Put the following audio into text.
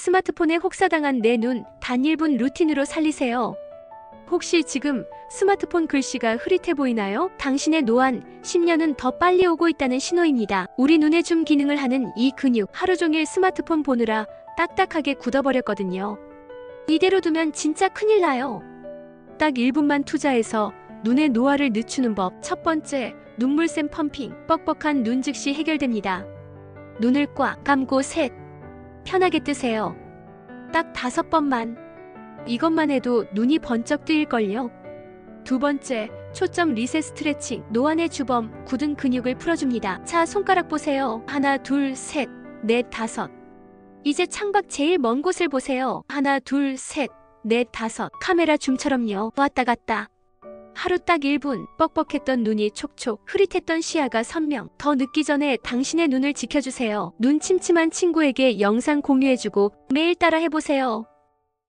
스마트폰에 혹사당한 내 눈 단 1분 루틴으로 살리세요. 혹시 지금 스마트폰 글씨가 흐릿해 보이나요? 당신의 노안 10년은 더 빨리 오고 있다는 신호입니다. 우리 눈의 줌 기능을 하는 이 근육 하루 종일 스마트폰 보느라 딱딱하게 굳어버렸거든요. 이대로 두면 진짜 큰일 나요. 딱 1분만 투자해서 눈의 노화를 늦추는 법. 첫 번째, 눈물샘 펌핑. 뻑뻑한 눈 즉시 해결됩니다. 눈을 꽉 감고 셋. 편하게 뜨세요. 딱 다섯 번만. 이것만 해도 눈이 번쩍 뜨일걸요. 두 번째, 초점 리셋 스트레칭. 노안의 주범, 굳은 근육을 풀어줍니다. 자, 손가락 보세요. 하나, 둘, 셋, 넷, 다섯. 이제 창밖 제일 먼 곳을 보세요. 하나, 둘, 셋, 넷, 다섯. 카메라 줌처럼요. 왔다 갔다. 하루 딱 1분, 뻑뻑했던 눈이 촉촉, 흐릿했던 시야가 선명. 더 늦기 전에 당신의 눈을 지켜주세요. 눈 침침한 친구에게 영상 공유해주고 매일 따라 해보세요.